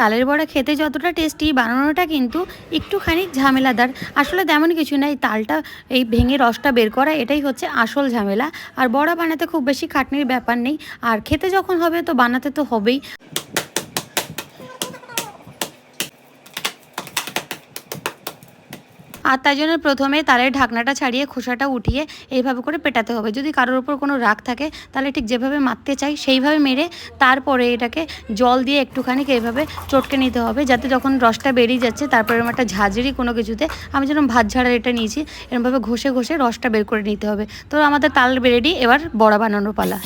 তালের বড়া খেতে যতটা টেস্টি বানানোটা কিন্তু একটুখানি ঝামেলাদার। আসলে তেমন কিছু না এই তালটা এই ভেঙে রসটা বের করা, এটাই হচ্ছে আসল ঝামেলা। আর বড়া বানাতে খুব বেশি খাটনির ব্যাপার নেই, আর খেতে যখন হবে তো বানাতে তো হবেই। আর তাই জন্য প্রথমে তালের ঢাকনাটা ছাড়িয়ে খোসাটা উঠিয়ে এইভাবে করে পেটাতে হবে। যদি কারোর ওপর কোনো রাগ থাকে, তাহলে ঠিক যেভাবে মারতে চাই সেইভাবে মেরে তারপরে এটাকে জল দিয়ে একটুখানি এইভাবে চটকে নিতে হবে, যাতে যখন রসটা বেরিয়ে যাচ্ছে, তারপরে এরকম একটা ঝাঁঝরি কোনো কিছুতে আমি যেরকম ভাত ঝাড়ার এটা নিয়েছি, এরকমভাবে ঘষে ঘষে রসটা বের করে নিতে হবে। তো আমাদের তাল রেডি, এবার বড়া বানানোর পালা।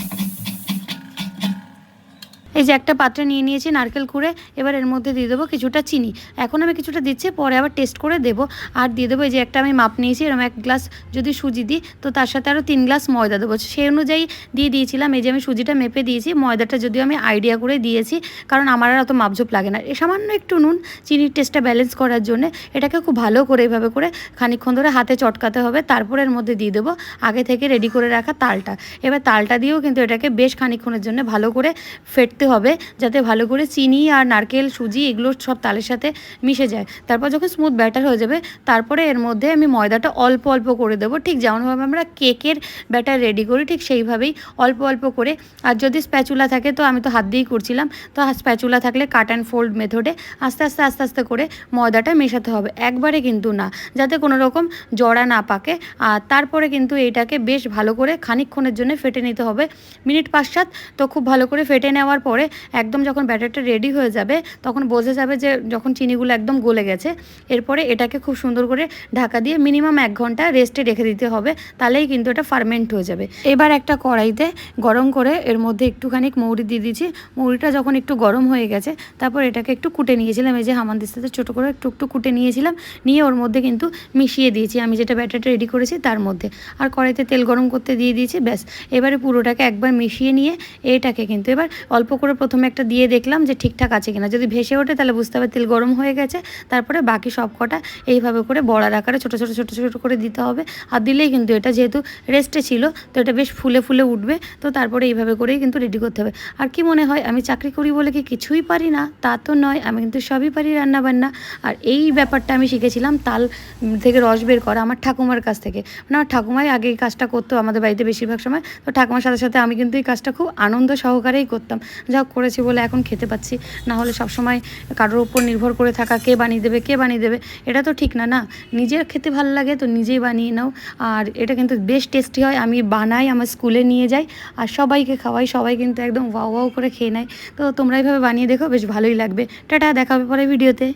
যে একটা পাত্রে নিয়ে নিয়েছি, নারকেল কুড়ে, এবার এর মধ্যে দিয়ে দেবো কিছুটা চিনি। এখন আমি কিছুটা দিচ্ছি, পরে আবার টেস্ট করে দেবো। আর দিয়ে দেবো এই যে একটা আমি মাপ নিয়েছি এরকম এক গ্লাস যদি সুজি দিই, তো তার সাথে আরও তিন গ্লাস ময়দা দেবো। সেই অনুযায়ী দিয়ে দিয়েছিলাম, এই যে আমি সুজিটা মেপে দিয়েছি, ময়দাটা যদিও আমি আইডিয়া করে দিয়েছি, কারণ আমার আর অত মাপঝোপ লাগে না। এ সামান্য একটু নুন, চিনির টেস্টটা ব্যালেন্স করার জন্য, এটাকে খুব ভালো করে এভাবে করে খানিকক্ষণ ধরে হাতে চটকাতে হবে, তারপরে এর মধ্যে দিয়ে দেবো আগে থেকে রেডি করে রাখা তালটা। এবার তালটা দিয়েও কিন্তু এটাকে বেশ খানিকক্ষণের জন্য ভালো করে ফেটতে হবে। যাতে ভালো করে চিনি আর নারকেল, সুজি এগুলো সব তালের সাথে মিশে যায়। তারপর যখন স্মুথ ব্যাটার হয়ে যাবে, তারপরে এর মধ্যে আমি ময়দাটা অল্প অল্প করে দেবো। ঠিক যেমনভাবে আমরা কেকের ব্যাটার রেডি করি, ঠিক সেইভাবেই অল্প অল্প করে। আর যদি স্প্যাচুলা থাকে, তো আমি তো হাত দিয়েই করছিলাম। তো স্প্যাচুলা থাকলে কাট অ্যান্ড ফোল্ড মেথডে আস্তে আস্তে আস্তে আস্তে করে ময়দাটা মেশাতে হবে। একবারে কিন্তু না, যাতে কোনো রকম জড়া না পাকে। আর তারপরে কিন্তু এইটাকে বেশ ভালো করে খানিকক্ষণের জন্য ফেটে নিতে হবে। মিনিট সাত তো খুব ভালো করে ফেটে নেওয়ার পরে একদম যখন ব্যাটারটা রেডি হয়ে যাবে, তখন বোঝা যাবে যে যখন চিনিগুলো একদম গলে গেছে, এরপরে এটাকে খুব সুন্দর করে ঢাকা দিয়ে মিনিমাম এক ঘণ্টা রেস্টে রেখে দিতে হবে, তাহলেই কিন্তু এটা ফার্মেন্ট হয়ে যাবে। এবার একটা কড়াইতে গরম করে এর মধ্যে একটুখানি মৌরি দিয়ে দিয়েছি। মৌরিটা যখন একটু গরম হয়ে গেছে, তারপর এটাকে একটু কুটে নিয়েছিলাম, এই যে হামানদিস্তাতে ছোটো করে একটু একটু কুটে নিয়েছিলাম, নিয়ে ওর মধ্যে কিন্তু মিশিয়ে দিয়েছি। আমি যেটা ব্যাটারটা রেডি করেছি তার মধ্যে। আর কড়াইতে তেল গরম করতে দিয়ে দিয়েছি, ব্যাস। এবারে পুরোটাকে একবার মিশিয়ে নিয়ে এটাকে কিন্তু এবার অল্প করে প্রথমে একটা দিয়ে দেখলাম যে ঠিকঠাক আছে কিনা। যদি ভেসে ওঠে তাহলে বুঝতে হবে তেল গরম হয়ে গেছে। তারপরে বাকি সব কটা এইভাবে করে বড়ার আকারে ছোটো ছোটো ছোটো ছোটো করে দিতে হবে। আর দিলেই কিন্তু এটা যেহেতু রেস্টে ছিল, তো এটা বেশ ফুলে ফুলে উঠবে। তো তারপরে এইভাবে করেই কিন্তু রেডি করতে হবে। আর কি মনে হয়, আমি চাকরি করি বলে কি কিছুই পারি না? তা তো নয়, আমি কিন্তু সবই পারি রান্না বান্না আর এই ব্যাপারটা আমি শিখেছিলাম তাল থেকে রস বের করা আমার ঠাকুমার কাছ থেকে। মানে আমার ঠাকুমাই আগে এই কাজটা করতো আমাদের বাড়িতে বেশিরভাগ সময়। তো ঠাকুমার সাথে সাথে আমি কিন্তু এই কাজটা খুব আনন্দ সহকারেই করতাম। যা করেছি বলে এখন খেতে পাচ্ছি। না হলে সবসময় কারোর উপর নির্ভর করে থাকা কে বানিয়ে দেবে, কে বানিয়ে দেবে, এটা তো ঠিক না না। নিজের খেতে ভালো লাগে তো নিজেই বানিয়ে নাও। আর এটা কিন্তু বেশ টেস্টি হয়, আমি বানাই, আমার স্কুলে নিয়ে যাই, আর সবাইকে খাওয়াই, সবাই কিন্তু একদম ওয়াও ওয়াও করে খেয়ে নেয়। তো তোমরা এইভাবে বানিয়ে দেখো, বেশ ভালোই লাগবে। টাটা দেখাবে পরে ভিডিওতে